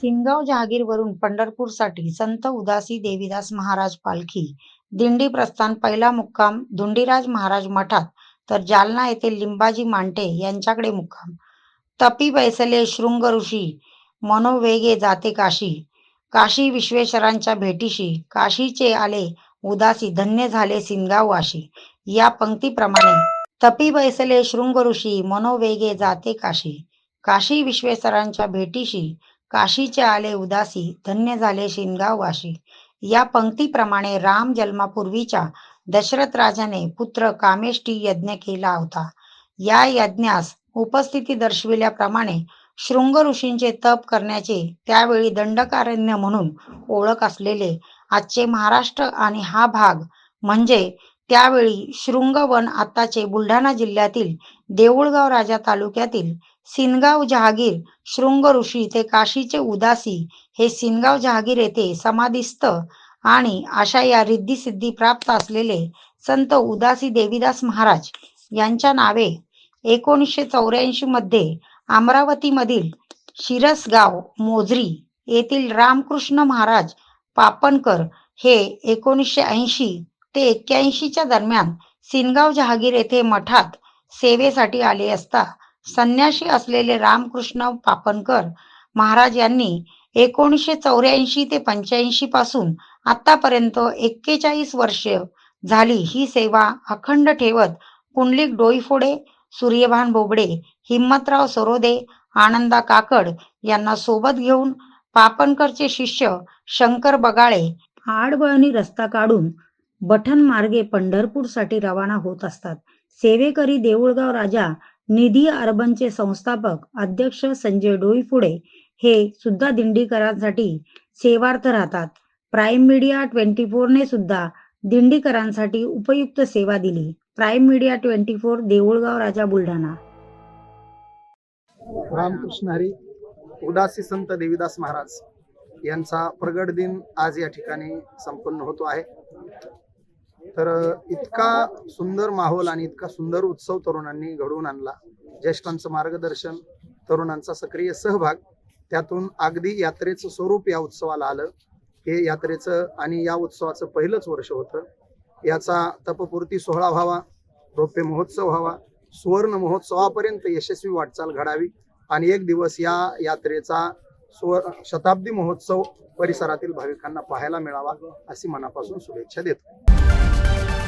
सिनगाव जहागीरवरून पंढरपूरसाठी संत उदासी देवीदास महाराज पालखी. दिंडी प्रस्थान पहिला मुक्काम धुंडीराज महाराज मठात तर जालना येथे लिंबाजी मांटे यांच्याकडे मुक्काम. तपी बैसले शृंग ऋषी मनोवेगे जाते काशी. काशी विश्वेश्वरांच्या भेटीशी काशीचे आले उदासी धन्य झाले सिनगाव वाशी. या पंक्तीप्रमाणे तपी बैसले शृंग ऋषी मनोवेगे जाते काशी. काशी विश्वेश्वरांच्या भेटीशी काशीचे आले उदासी धन्य झाले शिनगाव वाशी. या पंक्तीप्रमाणे राम जन्मापूर्वीच्या दशरथ राजाने पुत्र कामेष्टी यज्ञ केला होता. या यज्ञास उपस्थिती दर्शविल्याप्रमाणे शृंग ऋषींचे तप करण्याचे त्यावेळी दंडकारण्य म्हणून ओळख असलेले आजचे महाराष्ट्र आणि हा भाग म्हणजे त्यावेळी शृंगवन आताचे बुलढाणा जिल्ह्यातील देऊळगाव राजा तालुक्यातील सिनगाव जहागीर शृंग ऋषी ते काशीचे उदासी हे सिनगाव जहागीर येथे समाधिस्थ आणि अशा या रिद्धी प्राप्त असलेले संत उदासी देवीदास महाराज यांच्या नावे एकोणीसशे चौऱ्याऐंशी मध्ये अमरावतीमधील शिरसगाव मोझरी येथील रामकृष्ण महाराज पापनकर हे एकोणीसशे ऐंशी ते एक्क्याऐंशीच्या दरम्यान सिनगाव जहागीर येथे मठात सेवेसाठी आले असता संन्याशी असलेले रामकृष्ण पापनकर महाराज यांनी एकोणीसशे चौऱ्याऐंशी ते पंच्याऐंशी पासून आतापर्यंत एक्केचाळीस वर्ष झाली ही सेवा अखंड ठेवत पुंडलिक डोईफोडे सूर्यभान बोबडे हिम्मतराव सरोदे आनंदा काकड यांना सोबत घेऊन पापनकरचे शिष्य शंकर बगाळे आडवळणी रस्ता काढून बठण मार्गे पंढरपूरसाठी रवाना होत असतात. सेवेकरी देऊळगाव राजा निधी अर्बनचे संस्थापक अध्यक्ष संजय डोईफुडे हे सुद्धा दिंडीकरांसाठी सेवार्थ राहतात. प्राईम मीडिया ट्वेंटी ने सुद्धा दिंडीकरांसाठी उपयुक्त सेवा दिली. Prime media twenty four Deulgaon Raja Buldhana. Ramkrishna Hari Udasi Sant Devidas Maharaj यांचा प्रगट दिन आज या ठिकाणी संपन्न होतो आहे. तर इतका सुंदर माहोल आणि इतका सुंदर उत्सव तरुणांनी घडवून आणला. ज्येष्ठांचं मार्गदर्शन तरुणांचा सक्रिय सहभाग त्यातून अगदी यात्रेचं स्वरूप या उत्सवाला आलं. हे यात्रेचं आणि या उत्सवाचं पहिलंच वर्ष होतं. याचा तपपूर्ती सोहळा व्हावा रौप्य महोत्सव व्हावा सुवर्ण महोत्सवापर्यंत यशस्वी वाटचाल घडावी आणि एक दिवस या यात्रेचा सुवर्ण शताब्दी महोत्सव परिसरातील भाविकांना पाहायला मिळावा अशी मनापासून शुभेच्छा देतो.